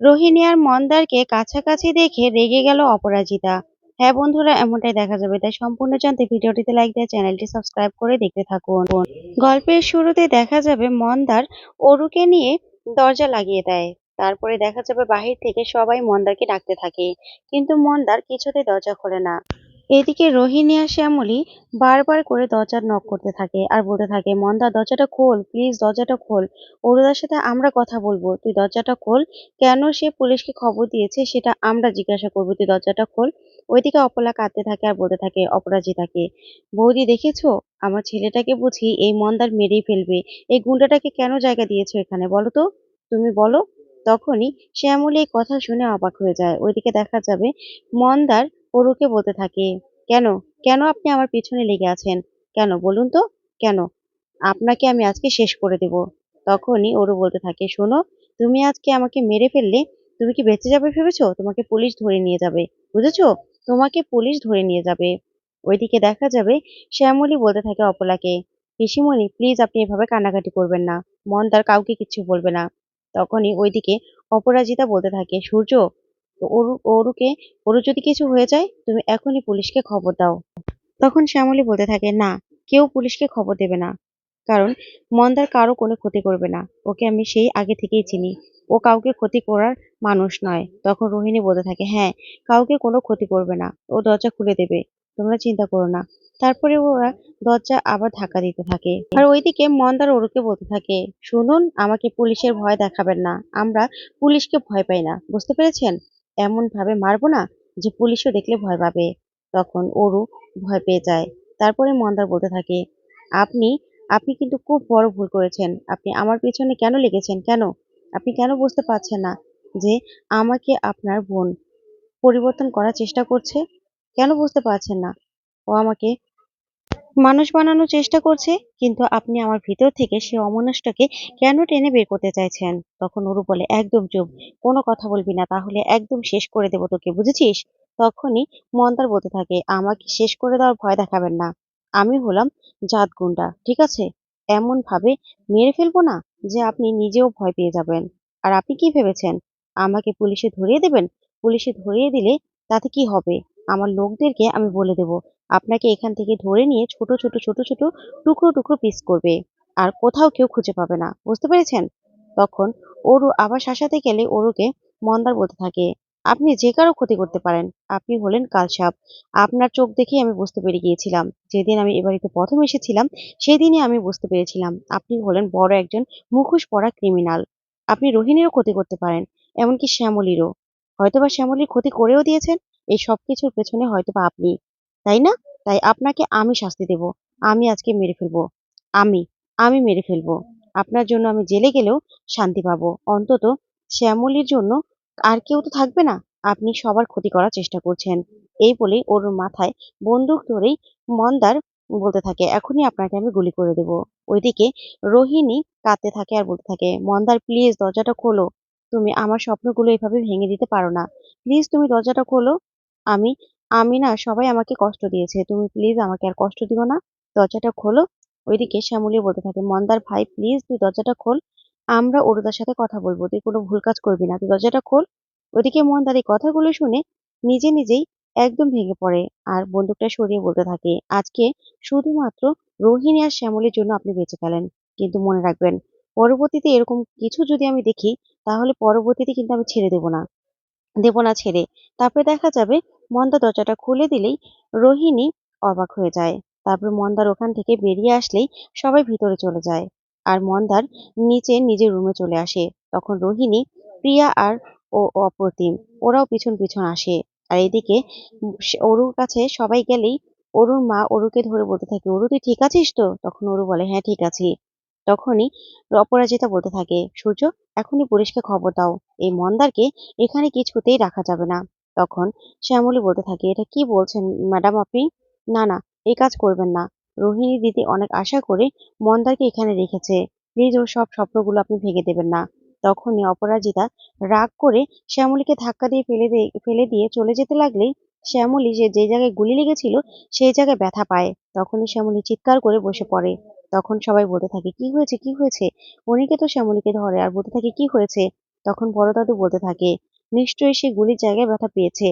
রোহিণী আর মন্দারকে কাছাকাছি দেখে রেগে গেল অপরাজিতা। হ্যাঁ বন্ধুরা, এমনটাই দেখা যাবে। তাই সম্পূর্ণ জানতে ভিডিওটিতে লাইক দিয়ে চ্যানেলটি সাবস্ক্রাইব করে দেখতে থাকুন। গল্পের শুরুতে দেখা যাবে মন্দার অরুকে নিয়ে দরজা লাগিয়ে দেয়। তারপরে দেখা যাবে বাহির থেকে সবাই মন্দারকে ডাকতে থাকে। কিন্তু মন্দার কিছুতে দরজা খোলে না। এদিকে রোহিণী আর শ্যামলী বারবার করে দরজার নক করতে থাকে আর বলতে থাকে, মন্দা, দরজাটা খোল প্লিজ দরজাটা খোল। অরুদার সাথে আমরা কথা বলব। তুই দরজাটা খোল। কেন সে পুলিশকে খবর দিয়েছে সেটা আমরা জিজ্ঞাসা করব। তুই দরজাটা খোল। ওইদিকে অপলা কাঁদতে থাকে আর বলতে থাকে অপরাজিতাকে বৌদি, দেখেছ? আমার ছেলেটাকে বুঝি এই মন্দার মেরেই ফেলবে। এই গুন্ডাটাকে কেন জায়গা দিয়েছ এখানে? বলো তো। তুমি বলো। তখনই শ্যামলী এই কথা শুনে অবাক হয়ে যায়। ওইদিকে দেখা যাবে মন্দার অরুকে বলতে থাকে, কেন? কেন আপনি আমার পিছনে লেগে আছেন? কেন? বলুন তো, কেন? আপনাকে আমি আজকে শেষ করে দেব। তখনই ওরু বলতে থাকে, শোনো, তুমি আজকে আমাকে মেরে ফেললে, তুমি কি বেঁচে যাবে ভেবেছো? তোমাকে পুলিশ ধরে নিয়ে যাবে, বুঝেছ? তোমাকে পুলিশ ধরে নিয়ে যাবে। ওইদিকে দেখা যাবে শ্যামলী বলতে থাকে অপলাকে, পিসিমণি প্লিজ আপনি এভাবে কান্নাকাটি করবেন না, মন তার কাউকে কিছু বলবে না। তখনই ওইদিকে অপরাজিতা বলতে থাকে, সূর্য অরু অরুকে অরু যদি কিছু হয়ে যায়, তুমি এখনই পুলিশকে খবর দাও। তখন শ্যামলী বলতে থাকে, না, কেউ পুলিশকে খবর দেবে না। কারণ মন্দার কারও কোনো ক্ষতি করবে না। ওকে আমি সেই আগে থেকেই চিনি। ও কাউকে ক্ষতি করার মানুষ নয়। তখন রোহিণী বলতে থাকে হ্যাঁ কাউকে কোনো ক্ষতি করবে না। ও দরজা খুলে দেবে। তোমরা চিন্তা করো না। তারপরে ওরা দরজা আবার ধাক্কা দিতে থাকে। আর ওইদিকে মন্দার ওরুকে বলতে থাকে, শুনুন, আমাকে পুলিশের ভয় দেখাবেন না। আমরা পুলিশকে ভয় পাই না। বুঝতে পেরেছেন? এমন ভাবে মারবো না যে পুলিশও দেখলে ভয় পাবে। তখন ওরও ভয় পেয়ে যায়। তারপরে মন্দার বলতে থাকে, আপনি আপনি কিন্তু খুব বড় ভুল করেছেন। আপনি আমার পেছনে কেন লেগেছেন? কেন? আপনি কেন বুঝতে পারছেন না যে আমাকে আপনার বোন পরিবর্তন করার চেষ্টা করছে? কেন বুঝতে পারছেন না? ও আমাকে মানুষ বানানোর চেষ্টা করছে, কিন্তু আপনি আমার ভিতর থেকে সে অমানুষটাকে কেন টেনে বের করতে চাইছেন? তখন অরু বলে, একদম চুপ, কোনো কথা বলবি না, তাহলে একদম শেষ করে দেবো তোকে, বুঝেছিস? তখনই মন্দার বলতে থাকে, আমাকে শেষ করে দেওয়ার ভয় দেখাবেন না, আমি হলাম জাত গুন্ডা, ঠিক আছে? এমন ভাবে মেরে ফেলব না যে আপনি নিজেও ভয় পেয়ে যাবেন। আর আপনি কি ভেবেছেন? আমাকে পুলিশে ধরিয়ে দেবেন? পুলিশে ধরিয়ে দিলে তাতে কি হবে? আমার লোকদেরকে আমি বলে দেব। আপনাকে এখান থেকে ধরে নিয়ে ছোট ছোট ছোট ছোট টুকরো টুকরো পিস করবে। আর কোথাও কেউ খুঁজে পাবে না। বুঝতে পেরেছেন? তখন ওরু আবার শাসাতে গেলে ওরুকে মন্দার বলতে থাকে, আপনি যে কারও ক্ষতি করতে পারেন, আপনি হলেন কালসাপ। আপনার চোখ দেখেই আমি বুঝতে পেরে গিয়েছিলাম। যেদিন আমি এ প্রথম এসেছিলাম, সেদিনই আমি বুঝতে পেরেছিলাম, আপনি হলেন বড় একজন মুখোশ পরা ক্রিমিনাল আপনি রোহিণীরও ক্ষতি করতে পারেন, এমনকি শ্যামলীরও। হয়তোবা শ্যামলীর ক্ষতি করেও দিয়েছেন এই সব কিছুর পেছনে হয়তোবা আপনি, তাই না? তাই আপনাকে আমি শাস্তি দেব। আমি আজকে মেরে ফেলব। আমি আমি মেরে ফেলব। আপনার জন্য আমি জেলে গেলেও শান্তি পাবো। অন্তত শ্যামলীর জন্য আর কেউ তো থাকবে না। আপনি সবার ক্ষতি করার চেষ্টা করছেন। এই বলেই ওর মাথায় বন্দুক ধরেই মন্দার বলতে থাকে, এখনই আপনাকে আমি গুলি করে দেব। ওইদিকে রোহিণী কাঁদতে থাকে আর বলতে থাকে, মন্দার প্লিজ দরজাটা খোলো। তুমি আমার স্বপ্নগুলো এভাবে ভেঙে দিতে পারো না। প্লিজ তুমি দরজাটা খোলো। আমি আমি না সবাই আমাকে কষ্ট দিয়েছে। তুমি প্লিজ আমাকে আর কষ্ট দিও না। দরজাটা খোলো। ওইদিকে শ্যামলী বলতে থাকে, মন্দার ভাই প্লিজ তুই দরজাটা খোল। আমরা অরুদার সাথে কথা বলব। তুই কোনো ভুল কাজ করবি না। তুই দরজাটা খোল। ওইদিকে মন্দার এই কথাগুলো শুনে নিজে নিজেই একদম ভেঙে পড়ে আর বন্দুকটা সরিয়ে বলতে থাকে, আজকে শুধুমাত্র রোহিণী আর শ্যামলীর জন্য আপনি বেঁচে গেলেন। কিন্তু মনে রাখবেন, পরবর্তীতে এরকম কিছু যদি আমি দেখি, তাহলে পরবর্তীতে কিন্তু আমি ছেড়ে দেব না। দেব না ছেড়ে। তারপরে দেখা যাবে মন্দা দরজাটা খুলে দিলেই রোহিণী অবাক হয়ে যায়। তারপর মন্দার ওখান থেকে বেরিয়ে আসলেই সবাই ভিতরে চলে যায় আর মন্দার নিচে নিজের রুমে চলে আসে। তখন রোহিণী, প্রিয়া আর ও অপ্রতিম ওরাও পিছন পিছন আসে আর এদিকে অরুর কাছে সবাই গেলেই অরুর মা অরুকে ধরে বলতে থাকে, অরু, তুই ঠিক আছিস তো? তখন অরু বলে হ্যাঁ ঠিক আছি। তখনই অপরাজিতা বলতে থাকে, সূর্য, এখনই পুলিশকে খবর দাও। এই মন্দারকে এখানে কিছুতেই রাখা যাবে না। তখন শ্যামলী বলতে থাকে, এটা কি বলছেন ম্যাডাম আপনি? না না, এই কাজ করবেন না। রোহিণী দিদি অনেক আশা করে মন্দারকে এখানে রেখেছে। প্লিজ ওর সব স্বপ্নগুলো আপনি ভেঙে দেবেন না। তখনই অপরাজিতা রাগ করে শ্যামলীকে ধাক্কা দিয়ে ফেলে দিয়ে ফেলে দিয়ে চলে যেতে লাগলেই শ্যামলী যে যে জায়গায় গুলি লেগেছিল, সেই জায়গায় ব্যথা পায়। তখনই শ্যামলী চিৎকার করে বসে পড়ে। তখন সবাই বলতে থাকে, কি হয়েছে? কি হয়েছে? তো শ্যামলীকে ধরে, আর বলতে থাকে, কি হয়েছে? তখন বড় দাদু বলতে থাকে, নিশ্চয়ই সে গুলির জায়গায় ব্যথা পেয়েছে।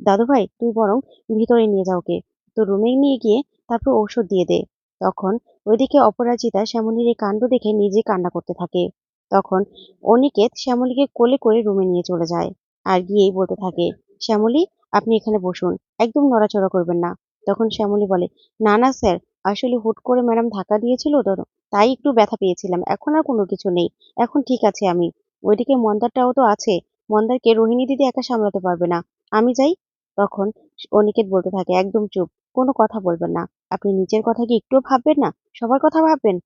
দাদু ভাই তুই বরং ভিতরে নিয়ে যাও ওকে। তো রুমে নিয়ে গিয়ে তারপর ঔষধ দিয়ে দে। তখন ওইদিকে অপরাজিতা শ্যামলীর এই কাণ্ড দেখে নিজে কান্না করতে থাকে। তখন অনিকেত শ্যামলীকে কোলে করে রুমে নিয়ে চলে যায় আর গিয়েই বলতে থাকে, শ্যামলী, আপনি এখানে বসুন, একদম নড়াচড়া করবেন না। তখন শ্যামলী বলে, না না, স্যার আসলে হুট করে ম্যাডাম ধাক্কা দিয়েছিল তো তাই একটু ব্যথা পেয়েছিলাম। এখন আর কোনো কিছু নেই। এখন ঠিক আছে আমি। ওইদিকে মন্দারটাও তো আছে। মন্দারকে রোহিণী দিদি একা সামলাতে পারবে না। আমি যাই। তখন অনিকেত বলতে থাকে, একদম চুপ। কোনো কথা বলবেন না। আপনি নিজের কথা কি একটুও ভাববেন না? সবার কথা ভাববেন?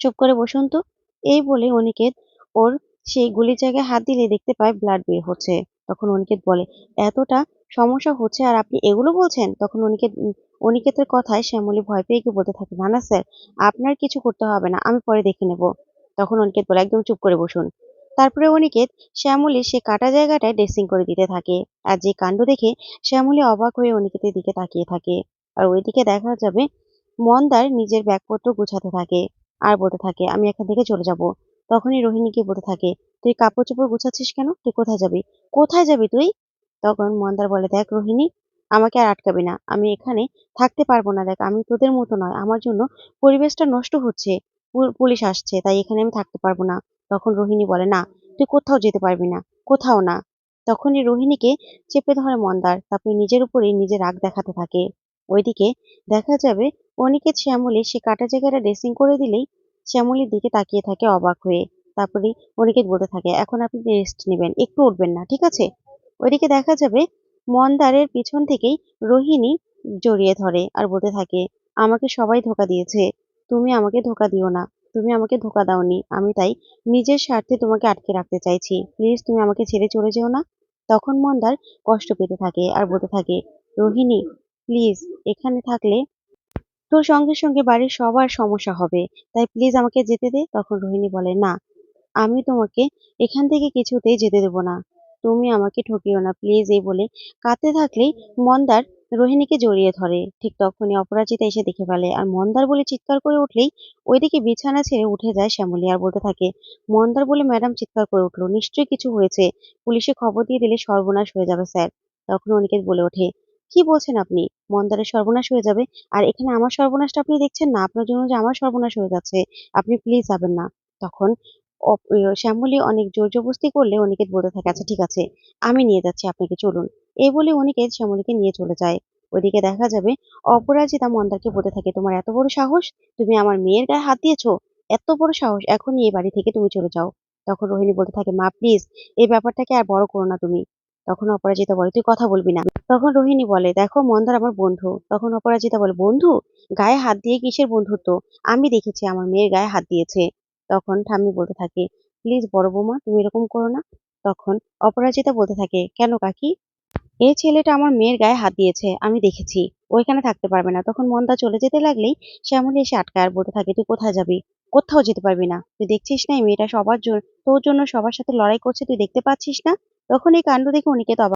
চুপ করে বসুন তো। এই বলে অনিকেত ওর সেই গুলির জায়গায় হাত দিলে দেখতে পায় ব্লাড বের হচ্ছে। তখন অনিকেত বলে, এতটা সমস্যা হচ্ছে আর আপনি এগুলো বলছেন, তখন অনিকেত অনিকেতের কথায় শ্যামলী ভয় পেয়ে গিয়ে বলতে থাকে না না স্যার, আপনার কিছু করতে হবে না, আমি পরে দেখে নেব। তখন অনিকেত বলে, একদম চুপ করে বসুন। তারপরে অনিকেত, শ্যামলী সে কাটা জায়গাটায় ড্রেসিং করে দিতে থাকে আর যে কাণ্ড দেখে শ্যামলী অবাক হয়ে অনিকেতের দিকে তাকিয়ে থাকে আর ওইদিকে দেখা যাবে মন্দার নিজের ব্যাগপত্র গুছাতে থাকে আর বলতে থাকে, আমি এখান থেকে চলে যাব। তখনই রোহিণীকে বলতে থাকে, তুই কাপড় চোপড় গুছাচ্ছিস কেন? তুই কোথায় যাবি? কোথায় যাবি তুই? তখন মন্দার বলে, দেখ রোহিণী, আমাকে আর আটকাবি না। আমি এখানে থাকতে পারব না। দেখ, আমি তোদের মতো নয়। আমার জন্য পরিবেশটা নষ্ট হচ্ছে। পুলিশ আসছে, তাই এখানে আমি থাকতে পারব না। তখন রোহিণী বলে, না, তুই কোথাও যেতে পারবি না। কোথাও না। তখনই রোহিণীকে চেপে ধরে মন্দার। তারপরে নিজের উপরেই নিজের রাগ দেখাতে থাকে। ওইদিকে দেখা যাবে অনিকেত, শ্যামলী, সে কাটা জায়গাটা ড্রেসিং করে দিলেই শ্যামলীর দিকে তাকিয়ে থাকে অবাক হয়ে। তারপরে অনিকেত বলতে থাকে, এখন আপনি রেস্ট নেবেন। একটু উঠবেন না, ঠিক আছে? ওইদিকে দেখা যাবে মন্দারের পিছন থেকেই রোহিণী জড়িয়ে ধরে আর বলতে থাকে, আমাকে সবাই ধোকা দিয়েছে। তুমি আমাকে ধোকা দিও না। তুমি আমাকে ধোকা দাওনি। আমি তাই নিজের স্বার্থে তোমাকে আটকে রাখতে চাইছি। প্লিজ তুমি আমাকে ছেড়ে চলে যেও না। তখন মন্দার কষ্ট পেতে থাকে আর বলতে থাকে, রোহিণী, প্লিজ এখানে থাকলে তোর সঙ্গে সঙ্গে বাড়ির সবার সমস্যা হবে। তাই প্লিজ আমাকে যেতে দে। তখন রোহিণী বলে, না, আমি তোমাকে এখান থেকে কিছুতেই যেতে দেবো না। তুমি আমাকে ঠকিও না প্লিজ এই বলে কাঁদতে থাকলেই মন্দার রোহিণীকে জড়িয়ে ধরে। ঠিক তখনই অপরাজিতা এসে দেখে ফেলে আর মন্দার বলে চিৎকার করে উঠলেই ওইদিকে বিছানা ছেড়ে উঠে যায় শ্যামলী আর বলতে থাকে, মন্দার বলে ম্যাডাম চিৎকার করে উঠল, নিশ্চয়ই কিছু হয়েছে, পুলিশে খবর দিয়ে দিলে সর্বনাশ হয়ে যাবে স্যার। তখন অনিকেত বলে ওঠে, কি বলছেন আপনি? মন্দারের সর্বনাশ হয়ে যাবে? আর এখানে আমার সর্বনাশটা আপনি দেখছেন না, আপনার জন্য যে আমার সর্বনাশ হয়ে যাচ্ছে, আপনি প্লিজ যাবেন না। তখন শ্যামলী অনেক জোর জবরদস্তি করলে অনিকেত বলতে থাকে আচ্ছা ঠিক আছে, আমি নিয়ে যাচ্ছি আপনাকে, চলুন। এই বলে অনিকেত শ্যামলীকে নিয়ে চলে যায়। ওইদিকে দেখা যাবে অপরাজিতা মন্দারকে বলতে থাকে, তোমার এত বড় সাহস? তুমি আমার মেয়ের গায়ে হাত দিয়েছ? এত বড় সাহস? এখনই এই বাড়ি থেকে তুমি চলে যাও। তখন রোহিণী বলতে থাকে, মা প্লিজ এই ব্যাপারটাকে আর বড় করো না তুমি। তখন অপরাজিতা বলে, তুই কথা বলবি না। তখন রোহিণী বলে, দেখো, মন্দার আমার বন্ধু। তখন অপরাজিতা বলে, বন্ধু, গায়ে হাত দিয়ে কিসের বন্ধুত্ব? আমি দেখেছি আমার মেয়ের গায়ে হাত দিয়েছে। তখন ঠাম্মি বলতে থাকে, প্লিজ বড় বৌমা, তুমি এরকম করো না। তখন অপরাজিতা বলতে থাকে, কেন কাকি? এই ছেলেটা আমার মেয়ের গায়ে হাত দিয়েছে, আমি দেখেছি ওইখানে থাকতে পারবে না। তখন মন্দা চলে যেতে লাগলেই শ্যামলী এসে আটকায় আর বলতে থাকে, তুই কোথায় যাবি? কোথাও যেতে পারবি না। তুই দেখছিস না এই মেয়েটা সবার জন্য তোর জন্য সবার সাথে লড়াই করছে, তুই দেখতে পাচ্ছিস না? তখন এই কাণ্ড দেখে অনিকেত অবাক